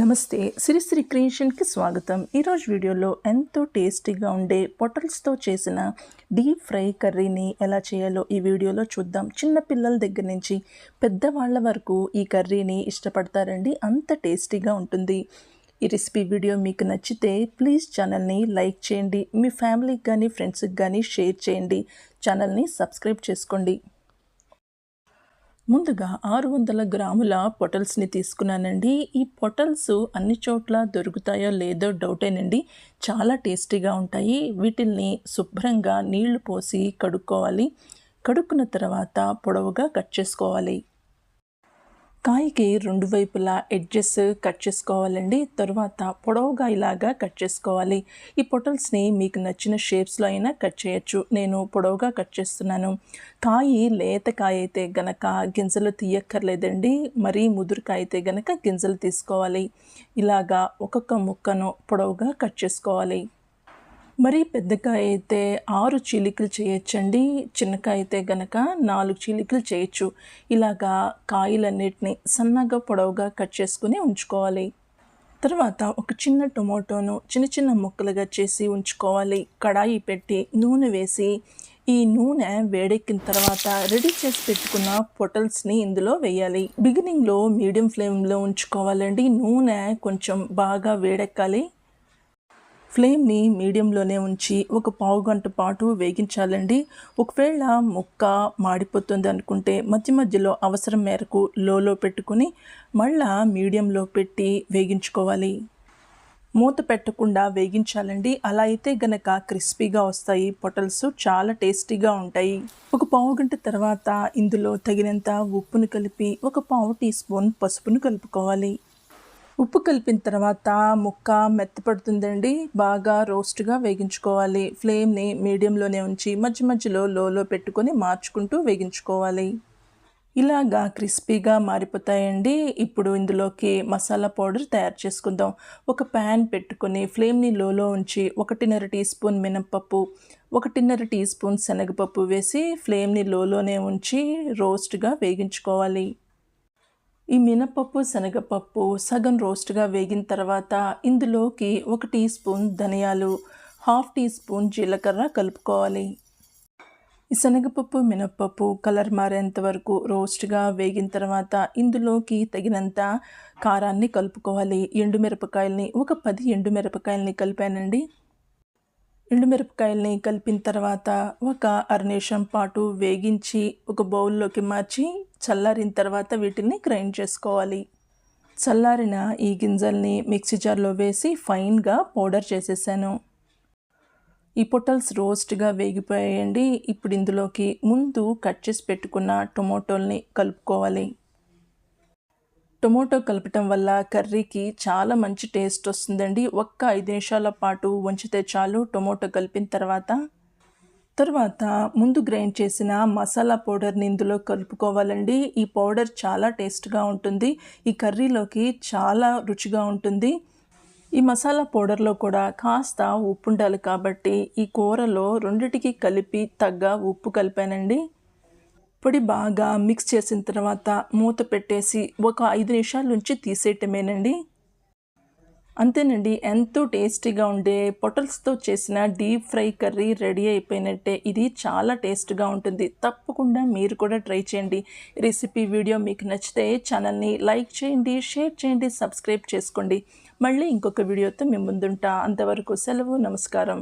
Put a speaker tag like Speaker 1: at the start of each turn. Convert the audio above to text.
Speaker 1: నమస్తే సిరిసిరి క్రియేషన్కి స్వాగతం. ఈరోజు వీడియోలో ఎంతో టేస్టీగా ఉండే పొటల్స్తో చేసిన డీప్ ఫ్రై కర్రీని ఎలా చేయాలో ఈ వీడియోలో చూద్దాం. చిన్న పిల్లల దగ్గర నుంచి పెద్దవాళ్ళ వరకు ఈ కర్రీని ఇష్టపడతారండి. అంత టేస్టీగా ఉంటుంది. ఈ రెసిపీ వీడియో మీకు నచ్చితే ప్లీజ్ ఛానల్ని లైక్ చేయండి. మీ ఫ్యామిలీకి కానీ ఫ్రెండ్స్కి కానీ షేర్ చేయండి. ఛానల్ని సబ్స్క్రైబ్ చేసుకోండి. ముందుగా ఆరు వందల గ్రాముల పొటల్స్ని తీసుకున్నానండి. ఈ పొటల్స్ అన్ని చోట్ల దొరుకుతాయో లేదో డౌటేనండి. చాలా టేస్టీగా ఉంటాయి. వీటిల్ని శుభ్రంగా నీళ్ళు పోసి కడుక్కోవాలి. కడుక్కున్న తర్వాత పొడవుగా కట్ చేసుకోవాలి. కాయకి రెండు వైపులా ఎడ్జెస్ కట్ చేసుకోవాలండి. తర్వాత పొడవుగా ఇలాగా కట్ చేసుకోవాలి. ఈ పొటల్స్ని మీకు నచ్చిన షేప్స్లో అయినా కట్ చేయొచ్చు. నేను పొడవుగా కట్ చేస్తున్నాను. కాయి లేత కాయ అయితే గనక గింజలు తీయక్కర్లేదండి. మరీ ముదురుకాయ అయితే గనక గింజలు తీసుకోవాలి. ఇలాగా ఒక్కొక్క ముక్కను పొడవుగా కట్ చేసుకోవాలి. మరీ పెద్దకాయ అయితే ఆరు చీలికలు చేయొచ్చండి చిన్నకాయ అయితే గనక నాలుగు చీలికలు చేయొచ్చు. ఇలాగా కాయలన్నిటిని సన్నగా పొడవుగా కట్ చేసుకుని ఉంచుకోవాలి. తర్వాత ఒక చిన్న టొమాటోను చిన్న చిన్న ముక్కలుగా చేసి ఉంచుకోవాలి. కడాయి పెట్టి నూనె వేసి ఈ నూనె వేడెక్కిన తర్వాత రెడీ చేసి పెట్టుకున్న పొటల్స్ని ఇందులో వేయాలి. బిగినింగ్లో మీడియం ఫ్లేమ్లో ఉంచుకోవాలండి. నూనె కొంచెం బాగా వేడెక్కాలి. ఫ్లేమ్ని మీడియంలోనే ఉంచి ఒక పావు గంట పాటు వేగించాలండి. ఒకవేళ ముక్క మాడిపోతుంది అనుకుంటే మధ్య మధ్యలో అవసరం మేరకు లోలో పెట్టుకుని మళ్ళా మీడియంలో పెట్టి వేగించుకోవాలి. మూత పెట్టకుండా వేగించాలండి. అలా అయితే గనక క్రిస్పీగా వస్తాయి. పొటల్స్ చాలా టేస్టీగా ఉంటాయి. ఒక పావు గంట తర్వాత ఇందులో తగినంత ఉప్పును కలిపి ఒక పావు టీ స్పూన్ పసుపును కలుపుకోవాలి. ఉప్పు కలిపిన తర్వాత ముక్క మెత్తపడుతుందండి. బాగా రోస్ట్గా వేగించుకోవాలి. ఫ్లేమ్ని మీడియంలోనే ఉంచి మధ్య మధ్యలో లోలో పెట్టుకొని మార్చుకుంటూ వేగించుకోవాలి. ఇలాగా క్రిస్పీగా మారిపోతాయండి. ఇప్పుడు ఇందులోకి మసాలా పౌడర్ తయారు చేసుకుందాం. ఒక ప్యాన్ పెట్టుకొని ఫ్లేమ్ని లోలో ఉంచి ఒకటిన్నర టీ స్పూన్ మినప్పప్పు ఒకటిన్నర టీ స్పూన్ శనగపప్పు వేసి ఫ్లేమ్ని లోలోనే ఉంచి రోస్ట్గా వేగించుకోవాలి. ఈ మినపప్పు శనగపప్పు సగం రోస్ట్గా వేగిన తర్వాత ఇందులోకి ఒక టీ స్పూన్ ధనియాలు హాఫ్ టీ స్పూన్ జీలకర్ర కలుపుకోవాలి. ఈ శనగపప్పు మినప్పప్పు కలర్ మారేంత వరకు రోస్ట్గా వేగిన తర్వాత ఇందులోకి తగినంత కారాన్ని కలుపుకోవాలి. ఎండుమిరపకాయల్ని ఒక పది ఎండుమిరపకాయల్ని కలిపానండి. ఎండుమిరపకాయల్ని కలిపిన తర్వాత ఒక అర నిమిషం పాటు వేగించి ఒక బౌల్లోకి మార్చి చల్లారిన తర్వాత వీటిని గ్రైండ్ చేసుకోవాలి. చల్లారిన ఈ గింజల్ని మిక్సీ జార్లో వేసి ఫైన్గా పౌడర్ చేసేసాను. ఈ పొటల్స్ రోస్ట్గా వేగిపోయాయండి. ఇప్పుడు ఇందులోకి ముందు కట్ చేసి పెట్టుకున్న టొమాటోల్ని కలుపుకోవాలి. టొమాటో కలపటం వల్ల కర్రీకి చాలా మంచి టేస్ట్ వస్తుందండి. ఒక్క ఐదు నిమిషాల పాటు ఉంచితే చాలు టొమాటో కలిపిన తర్వాత తర్వాత ముందు గ్రైండ్ చేసిన మసాలా పౌడర్ని ఇందులో కలుపుకోవాలండి. ఈ పౌడర్ చాలా టేస్ట్గా ఉంటుంది. ఈ కర్రీలోకి చాలా రుచిగా ఉంటుంది. ఈ మసాలా పౌడర్లో కూడా కాస్త ఉప్పు ఉండాలి కాబట్టి ఈ కూరలో రెండిటికి కలిపి తగ్గ ఉప్పు కలిపానండి. పొడి బాగా మిక్స్ చేసిన తర్వాత మూత పెట్టేసి ఒక ఐదు నిమిషాల నుంచి తీసేయటమేనండి. అంతేనండి ఎంతో టేస్టీగా ఉండే పొటల్స్తో చేసిన డీప్ ఫ్రై కర్రీ రెడీ అయిపోయినట్టే. ఇది చాలా టేస్ట్గా ఉంటుంది. తప్పకుండా మీరు కూడా ట్రై చేయండి. రెసిపీ వీడియో మీకు నచ్చితే ఛానల్ని లైక్ చేయండి షేర్ చేయండి సబ్స్క్రైబ్ చేసుకోండి. మళ్ళీ ఇంకొక వీడియోతో మేము ముందుంటా. అంతవరకు సెలవు నమస్కారం.